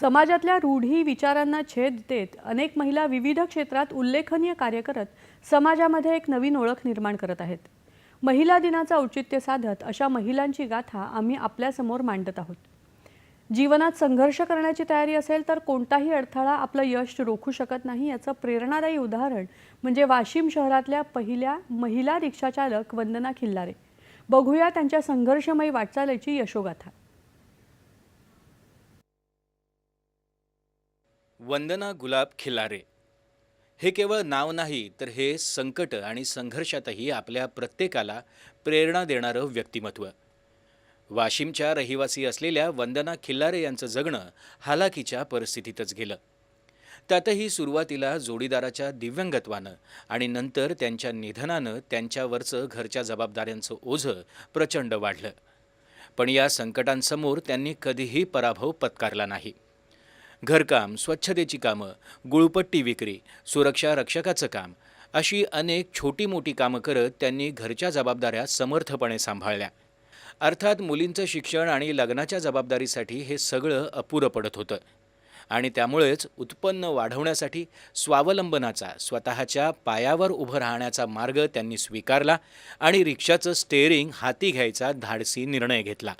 समाजातल्या रूढी विचारांना छेद देत अनेक महिला विविध क्षेत्रात उल्लेखनीय कार्य करत समाजामध्ये एक नवीन ओळख निर्माण करत आहेत. महिला दिनाचं औचित्य साधत अशा महिलांची गाथा आम्ही आपल्यासमोर मांडत आहोत. जीवनात संघर्ष करण्याची तयारी असेल तर कोणताही अडथळा आपलं यश रोखू शकत नाही याचं प्रेरणादायी उदाहरण म्हणजे वाशिम शहरातल्या पहिल्या महिला रिक्षाचालक वंदना खिल्लारे. बघूया त्यांच्या संघर्षमयी वाटचालीची यशोगाथा. वंदना गुलाब खिल्लारे हे केवळ नाव नाही तर हे संकट आणि संघर्षातही आपल्या प्रत्येकाला प्रेरणा देणारं व्यक्तिमत्व. वाशिमच्या रहिवासी असलेल्या वंदना खिल्लारे यांचं जगणं हालाकीच्या परिस्थितीतच गेलं. त्यातही सुरुवातीला जोडीदाराच्या दिव्यंगत्वानं आणि नंतर त्यांच्या निधनानं त्यांच्यावरचं घरच्या जबाबदाऱ्यांचं ओझं प्रचंड वाढलं. पण या संकटांसमोर त्यांनी कधीही पराभव पत्कारला नाही. घरकाम स्वच्छतेची कामं गुळपट्टी विक्री सुरक्षा रक्षकाचं काम अशी अनेक छोटी मोठी कामं करत त्यांनी घरच्या जबाबदाऱ्या समर्थपणे सांभाळल्या. अर्थात मुलींचं शिक्षण आणि लग्नाच्या जबाबदारीसाठी हे सगळं अपुरं पडत होतं. आणि त्यामुळेच उत्पन्न वाढवण्यासाठी स्वावलंबनाचा स्वतःच्या पायावर उभं राहण्याचा मार्ग त्यांनी स्वीकारला आणि रिक्षाचं स्टेअरिंग हाती घ्यायचा धाडसी निर्णय घेतला.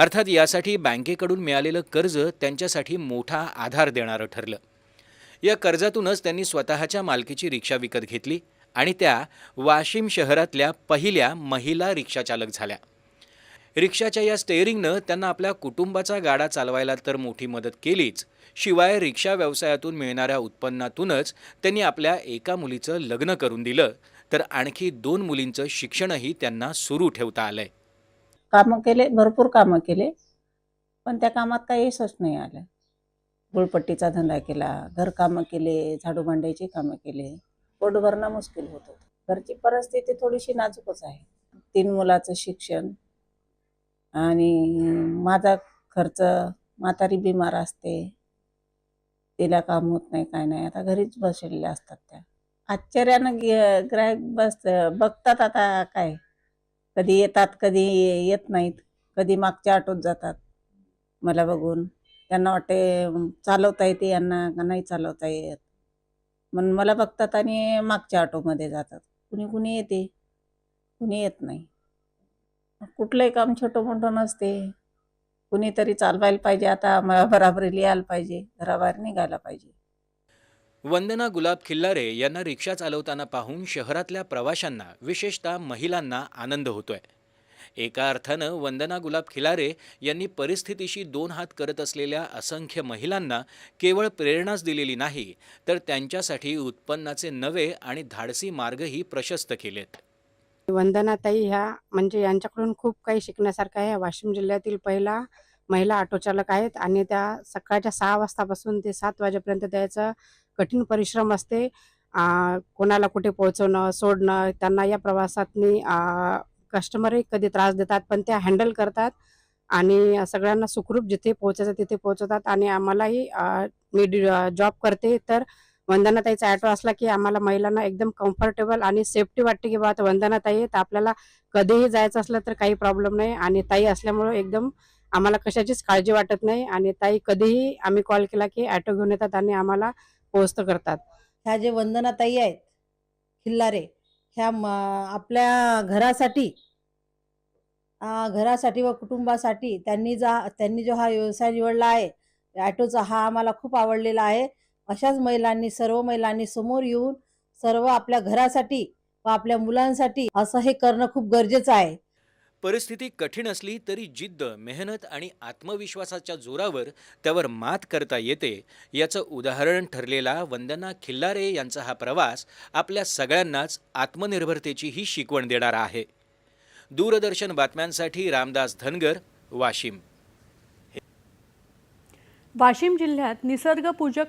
अर्थात यासाठी बँकेकडून मिळालेलं कर्ज त्यांच्यासाठी मोठा आधार देणारं ठरलं. या कर्जातूनच त्यांनी स्वतःच्या मालकीची रिक्षा विकत घेतली आणि त्या वाशिम शहरातल्या पहिल्या महिला रिक्षाचालक झाल्या. रिक्षाच्या या स्टेअरिंगनं त्यांना आपल्या कुटुंबाचा गाडा चालवायला तर मोठी मदत केलीच शिवाय रिक्षा व्यवसायातून मिळणाऱ्या उत्पन्नातूनच त्यांनी आपल्या एका मुलीचं लग्न करून दिलं तर आणखी दोन मुलींचं शिक्षणही त्यांना सुरू ठेवता आलंय. कामं केले भरपूर कामं केले पण त्या कामात काही यशच नाही आलं. गुळपट्टीचा धंदा केला घरकामं केले झाडू भांड्याची कामं केले पोट भरणं मुश्किल होत होतं. घरची परिस्थिती थोडीशी नाजूकच आहे. तीन मुलाचं शिक्षण आणि माझा खर्च म्हातारी बिमार असते तिला काम होत नाही काय नाही. आता घरीच बसलेल्या असतात त्या. आश्चर्यानं गे- ग्राहक बस बघतात आता काय? कधी येतात कधी येत नाहीत कधी मागच्या आटोत जातात. मला बघून. त्यांना वाटते चालवता येते यांना का नाही चालवता येत. म्हणून मला बघतात आणि मागच्या ऑटोमध्ये जातात. कुणी कुणी येते कुणी येत नाही. कुठलंही काम छोटं मोठं नसते. कुणीतरी चालवायला पाहिजे. आता बराबरी लिहायला पाहिजे. घराबाहेर निघायला पाहिजे. वंदना गुलाब खिल्लारे यांना रिक्षा चालवताना पाहून शहरातल्या प्रवाशांना विशेषतः महिलांना आनंद होतोय. एका अर्थानं वंदना गुलाब खिलारे यांनी परिस्थितीशी दोन हात करत असलेल्या असंख्य महिलांना केवळ प्रेरणाच दिलेली नाही तर त्यांच्यासाठी उत्पन्नाचे नवे आणि धाडसी मार्गही प्रशस्त केलेत. वंदनाताई ह्या म्हणजे यांच्याकडून खूप काही शिकण्यासारखं आहे. वाशिम जिल्ह्यातील पहिला महिला ऑटो चालक आहेत आणि त्या सकाळच्या सहा वाजतापासून ते सात वाजेपर्यंत त्याचं कठीण परिश्रम असते. कोणाला कुठे पोहोचवणं सोडणं त्यांना या प्रवासातनी कस्टमरही कधी त्रास देतात पण त्या हँडल करतात आणि सगळ्यांना सुखरूप जिथे पोहोचायचं तिथे पोहोचवतात आणि आम्हालाही मी जॉब करते. तर वंदनाताईचा ॲटो असला की आम्हाला महिलांना एकदम कम्फर्टेबल आणि सेफ्टी वाटते की बाबा वंदनाताई आहे तर आपल्याला कधीही जायचं असलं तर काही प्रॉब्लेम नाही आणि ताई असल्यामुळं एकदम आम्हाला कशाचीच काळजी वाटत नाही आणि ताई कधीही आम्ही कॉल केला की ॲटो घेऊन येतात आणि आम्हाला पोहोचतं करतात. ह्या जे वंदना ताई आहेत खिल्लारे ह्या आपल्या घरासाठी घरासाठी व कुटुंबासाठी त्यांनी जा त्यांनी जो हा व्यवसाय निवडला आहे ॲटोचा हा आम्हाला खूप आवडलेला आहे. अशाच महिलांनी सर्व महिलांनी समोर येऊन सर्व आपल्या घरासाठी व आपल्या मुलांसाठी असं हे करणं खूप गरजेचं आहे. परिस्थिती कठीण असली तरी जिद्द मेहनत आणि आत्मविश्वासाच्या जोरावर त्यावर मात करता येते. याचं उदाहरण ठरलेला वंदना खिल्लारे यांचा हा प्रवास आपल्या सगळ्यांनाच आत्मनिर्भरतेची ही शिकवण देणारा आहे. दूरदर्शन बातम्यांसाठी रामदास धनगर वाशिम. वाशिम जिल्ह्यात निसर्गपूजक